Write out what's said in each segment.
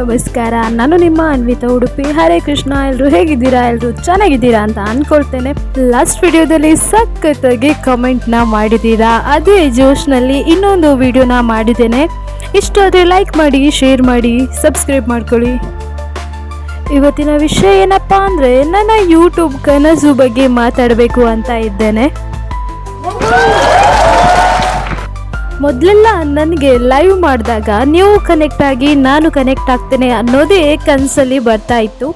ನಮಸ್ಕಾರ. ನಾನು ನಿಮ್ಮ ಅನ್ವಿತಾ ಉಡುಪಿ. ಹರೇ ಕೃಷ್ಣ. ಎಲ್ಲರೂ ಹೇಗಿದ್ದೀರಾ? ಎಲ್ಲರೂ ಚೆನ್ನಾಗಿದ್ದೀರಾ ಅಂತ ಅನ್ಕೊಳ್ತೇನೆ. ಲಾಸ್ಟ್ ವಿಡಿಯೋದಲ್ಲಿ ಸಖತ್ತಾಗಿ ಕಮೆಂಟ್ನ ಮಾಡಿದ್ದೀರಾ? ಅದೇ ಜೋಶ್ನಲ್ಲಿ ಇನ್ನೊಂದು ವಿಡಿಯೋನ ಮಾಡಿದ್ದೇನೆ. ಇಷ್ಟ ಆದರೆ ಲೈಕ್ ಮಾಡಿ ಶೇರ್ ಮಾಡಿ ಸಬ್ಸ್ಕ್ರೈಬ್ ಮಾಡ್ಕೊಳ್ಳಿ. ಇವತ್ತಿನ ವಿಷಯ ಏನಪ್ಪ ಅಂದರೆ ನನ್ನ ಯೂಟ್ಯೂಬ್ ಕನಸು ಬಗ್ಗೆ ಮಾತಾಡಬೇಕು ಅಂತ ಇದ್ದೇನೆ. ಮೊದಲೆಲ್ಲ ನನಗೆ ಲೈವ್ ಮಾಡಿದಾಗ ನೀವು ಕನೆಕ್ಟ್ ಆಗಿ ನಾನು ಕನೆಕ್ಟ್ ಆಗ್ತೇನೆ ಅನ್ನೋದೇ ಕನಸಲ್ಲಿ ಬರ್ತಾ ಇತ್ತು.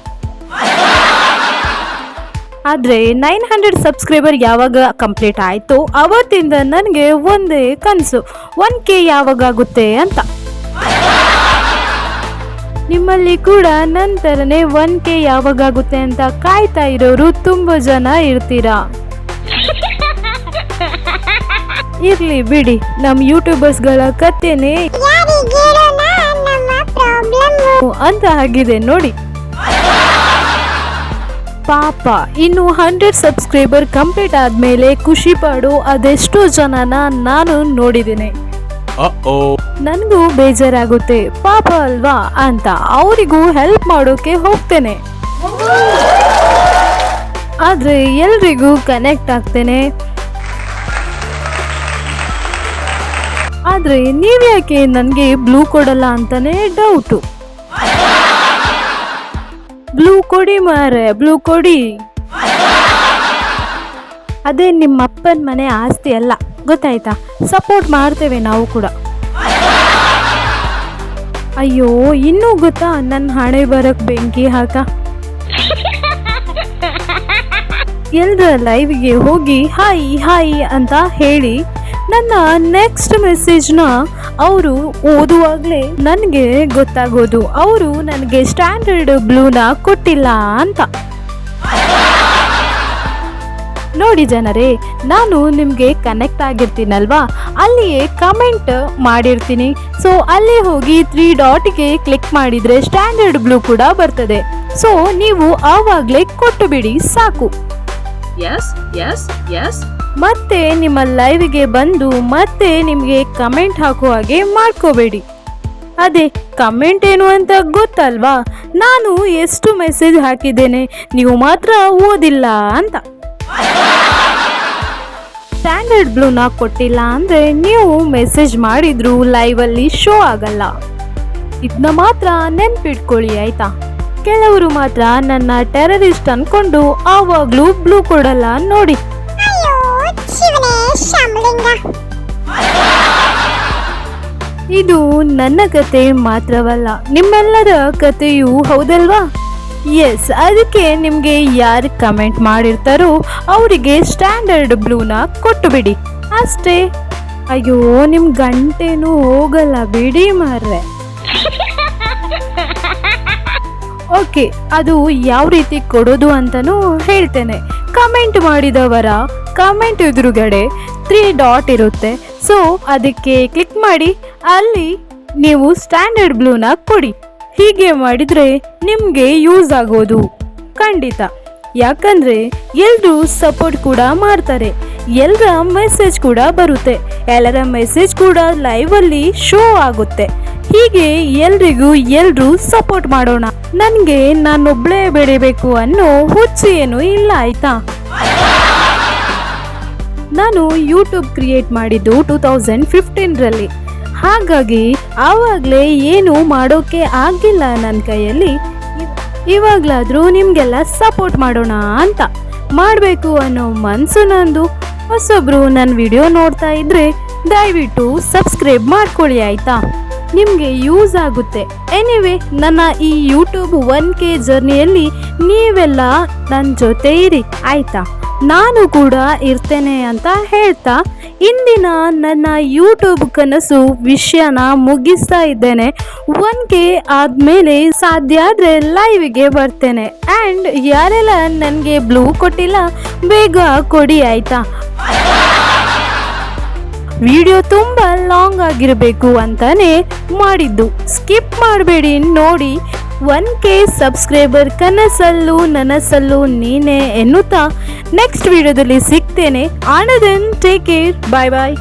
ಆದರೆ ನೈನ್ ಹಂಡ್ರೆಡ್ ಸಬ್ಸ್ಕ್ರೈಬರ್ ಯಾವಾಗ ಕಂಪ್ಲೀಟ್ ಆಯಿತು ಅವತ್ತಿಂದ ನನಗೆ ಒಂದೇ ಕನಸು ಒನ್ ಕೆ ಯಾವಾಗ ಆಗುತ್ತೆ ಅಂತ. ನಿಮ್ಮಲ್ಲಿ ಕೂಡ ನನ್ನ ಥರನೇ ಒನ್ ಕೆ ಯಾವಾಗ ಆಗುತ್ತೆ ಅಂತ ಕಾಯ್ತಾ ಇರೋರು ತುಂಬ ಜನ ಇರ್ತೀರಾ? ಇರ್ಲಿ ಬಿಡಿ ನಮ್ಮ ಯೂಟ್ಯೂಬರ್ಸ್ಗಳ ಕಥೆನೇ ಕತ್ತೆನೆ ಅಂತ ಆಗಿದೆ ನೋಡಿ. ಪಾಪ ಇನ್ನು ಹಂಡ್ರೆಡ್ ಸಬ್ಸ್ಕ್ರೈಬರ್ ಕಂಪ್ಲೀಟ್ ಆದ್ಮೇಲೆ ಖುಷಿ ಪಡೋ ಅದೆಷ್ಟೋ ಜನನ ನಾನು ನೋಡಿದ್ದೀನಿ. ನನಗೂ ಬೇಜಾರಾಗುತ್ತೆ ಪಾಪ ಅಲ್ವಾ ಅಂತ ಅವರಿಗೂ ಹೆಲ್ಪ್ ಮಾಡೋಕೆ ಹೋಗ್ತೇನೆ. ಆದರೆ ಎಲ್ರಿಗೂ ಕನೆಕ್ಟ್ ಆಗ್ತೇನೆ. ಆದರೆ ನೀವ್ಯಾಕೆ ನನಗೆ ಬ್ಲೂ ಕೊಡಲ್ಲ ಅಂತಾನೆ ಡೌಟು ಬ್ಲೂ ಕೊಡಿ ಮಾರೆ ಬ್ಲೂ ಕೊಡಿ. ಅದೇ ನಿಮ್ಮ ಅಪ್ಪನ ಮನೆ ಆಸ್ತಿ ಅಲ್ಲ, ಗೊತ್ತಾಯ್ತಾ? ಸಪೋರ್ಟ್ ಮಾಡ್ತೇವೆ ನಾವು ಕೂಡ. ಅಯ್ಯೋ, ಇನ್ನೂ ಗೊತ್ತಾ ನನ್ನ ಹಣೆ ಬರಕ್ ಬೆಂಕಿ ಹಾಕ? ಎಲ್ರ ಲೈವ್ಗೆ ಹೋಗಿ ಹಾಯ್ ಹಾಯ್ ಅಂತ ಹೇಳಿ ನನ್ನ ನೆಕ್ಸ್ಟ್ ಮೆಸೇಜ್ನ ಅವರು ಓದುವಾಗಲೇ ನನಗೆ ಗೊತ್ತಾಗೋದು. ಅವರು ನನಗೆ ಸ್ಟ್ಯಾಂಡರ್ಡ್ ಬ್ಲೂನ ಕೊಟ್ಟಿಲ್ಲ ಅಂತ. ನೋಡಿ ಜನರೇ, ನಾನು ನಿಮಗೆ ಕನೆಕ್ಟ್ ಆಗಿರ್ತೀನಲ್ವಾ? ಅಲ್ಲಿಯೇ ಕಮೆಂಟ್ ಮಾಡಿರ್ತೀನಿ. ಸೊ ಅಲ್ಲಿ ಹೋಗಿ ತ್ರೀ ಡಾಟ್ಗೆ ಕ್ಲಿಕ್ ಮಾಡಿದರೆ ಸ್ಟ್ಯಾಂಡರ್ಡ್ ಬ್ಲೂ ಕೂಡ ಬರ್ತದೆ. ಸೊ ನೀವು ಆವಾಗಲೇ ಕೊಟ್ಟು ಬಿಡಿ, ಸಾಕು. Yes yes yes. ಮತ್ತೆ ನಿಮ್ಮ ಲೈವ್ಗೆ ಬಂದು ಮತ್ತೆ ನಿಮಗೆ ಕಮೆಂಟ್ ಹಾಕುವ ಹಾಗೆ ಮಾಡ್ಕೋಬೇಡಿ. ಅದೇ ಕಮೆಂಟ್ ಏನು ಅಂತ ಗೊತ್ತಲ್ವಾ? ನಾನು ಎಷ್ಟು ಮೆಸೇಜ್ ಹಾಕಿದ್ದೇನೆ, ನೀವು ಮಾತ್ರ ಓದಿಲ್ಲ ಅಂತ. ಸ್ಟ್ಯಾಂಡರ್ಡ್ ಬ್ಲೂನ ಕೊಟ್ಟಿಲ್ಲ ಅಂದರೆ ನೀವು ಮೆಸೇಜ್ ಮಾಡಿದ್ರು ಲೈವಲ್ಲಿ ಶೋ ಆಗಲ್ಲ. ಇದನ್ನ ಮಾತ್ರ ನೆನ್ಪಿಟ್ಕೊಳ್ಳಿ ಆಯ್ತಾ? ಕೆಲವರು ಮಾತ್ರ ನನ್ನ ಟೆರರಿಸ್ಟ್ ಅನ್ಕೊಂಡು ಆವಾಗಲೂ ಬ್ಲೂ ಕೊಡಲ್ಲ ನೋಡಿ. ಇದು ನನ್ನ ಕತೆ ಮಾತ್ರವಲ್ಲ, ನಿಮ್ಮೆಲ್ಲರ ಕತೆಯೂ ಹೌದಲ್ವಾ? ಎಸ್ ಅದಕ್ಕೆ ನಿಮಗೆ ಯಾರು ಕಮೆಂಟ್ ಮಾಡಿರ್ತಾರೋ ಅವರಿಗೆ ಸ್ಟ್ಯಾಂಡರ್ಡ್ ಬ್ಲೂನ ಕೊಟ್ಟು ಬಿಡಿ ಅಷ್ಟೇ. ಅಯ್ಯೋ ನಿಮ್ಮ ಗಂಟೆನೂ ಹೋಗಲ್ಲ ಬಿಡಿ ಮಾರ್ರೆ. ಓಕೆ ಅದು ಯಾವ ರೀತಿ ಕೊಡೋದು ಅಂತಲೂ ಹೇಳ್ತೇನೆ. ಕಮೆಂಟ್ ಮಾಡಿದವರ ಕಮೆಂಟ್ ಎದುರುಗಡೆ ತ್ರೀ ಡಾಟ್ ಇರುತ್ತೆ. ಸೊ ಅದಕ್ಕೆ ಕ್ಲಿಕ್ ಮಾಡಿ. ಅಲ್ಲಿ ನೀವು ಸ್ಟ್ಯಾಂಡರ್ಡ್ ಬ್ಲೂನ ಕೊಡಿ. ಹೀಗೆ ಮಾಡಿದರೆ ನಿಮಗೆ ಯೂಸ್ ಆಗೋದು. ಖಂಡಿತ. ಯಾಕಂದರೆ ಎಲ್ಲರೂ ಸಪೋರ್ಟ್ ಕೂಡ ಮಾಡ್ತಾರೆ. ಎಲ್ಲರ ಮೆಸೇಜ್ ಕೂಡ ಬರುತ್ತೆ. ಎಲ್ಲರ ಮೆಸೇಜ್ ಕೂಡ ಲೈವಲ್ಲಿ ಶೋ ಆಗುತ್ತೆ. ಹೀಗೆ ಎಲ್ರಿಗೂ ಎಲ್ಲರೂ ಸಪೋರ್ಟ್ ಮಾಡೋಣ. ನನಗೆ ನಾನೊಬ್ಬಳೇ ಬೆಳಿಬೇಕು ಅನ್ನೋ ಹುಚ್ಚು ಏನೂ ಇಲ್ಲ, ಆಯ್ತಾ? ನಾನು ಯೂಟ್ಯೂಬ್ ಕ್ರಿಯೇಟ್ ಮಾಡಿದ್ದು ಟೂ ತೌಸಂಡ್ ಫಿಫ್ಟೀನ್ರಲ್ಲಿ ಹಾಗಾಗಿ ಆವಾಗಲೇ ಏನು ಮಾಡೋಕ್ಕೆ ಆಗಿಲ್ಲ ನನ್ನ ಕೈಯಲ್ಲಿ. ಇವಾಗಲಾದರೂ ನಿಮಗೆಲ್ಲ ಸಪೋರ್ಟ್ ಮಾಡೋಣ ಅಂತ ಮಾಡಬೇಕು ಅನ್ನೋ ಮನಸ್ಸು ನಂದು. ಹೊಸೊಬ್ರು ನನ್ನ ವಿಡಿಯೋ ನೋಡ್ತಾ ಇದ್ರೆ ದಯವಿಟ್ಟು ಸಬ್ಸ್ಕ್ರೈಬ್ ಮಾಡ್ಕೊಳ್ಳಿ ಆಯ್ತಾ? ನಿಮಗೆ ಯೂಸ್ ಆಗುತ್ತೆ. ಎನಿವೆ ನನ್ನ ಈ ಯೂಟ್ಯೂಬ್ ಒನ್ ಕೆ ಜರ್ನಿಯಲ್ಲಿ ನೀವೆಲ್ಲ ನನ್ನ ಜೊತೆ ಇರಿ, ಆಯ್ತಾ? ನಾನು ಕೂಡ ಇರ್ತೇನೆ ಅಂತ ಹೇಳ್ತಾ ಇಂದಿನ ನನ್ನ ಯೂಟ್ಯೂಬ್ ಕನಸು ವಿಷಯನ ಮುಗಿಸ್ತಾ ಇದ್ದೇನೆ. ಒನ್ ಕೆ ಆದಮೇಲೆ ಸಾಧ್ಯ ಆದರೆ ಲೈವ್ಗೆ ಬರ್ತೇನೆ. ಆ್ಯಂಡ್ ಯಾರೆಲ್ಲ ನನಗೆ ಬ್ಲೂ ಕೊಟ್ಟಿಲ್ಲ, ಬೇಗ ಕೊಡಿ ಆಯಿತಾ? ವಿಡಿಯೋ ತುಂಬ ಲಾಂಗ್ ಆಗಿರಬೇಕು ಅಂತಾನೆ ಮಾಡಿದ್ದು. ಸ್ಕಿಪ್ ಮಾಡಬೇಡಿ, ನೋಡಿ. ಒನ್ ಕೆ ಸಬ್ಸ್ಕ್ರೈಬರ್ ಕನಸಲ್ಲೂ ನನಸಲ್ಲೂ ನೀನೆ ಎನ್ನುತ್ತಾ ನೆಕ್ಸ್ಟ್ ವಿಡಿಯೋದಲ್ಲಿ ಸಿಗ್ತೇನೆ. ಆನದನ್ ಟೇಕ್ ಕೇರ್ ಬಾಯ್ ಬಾಯ್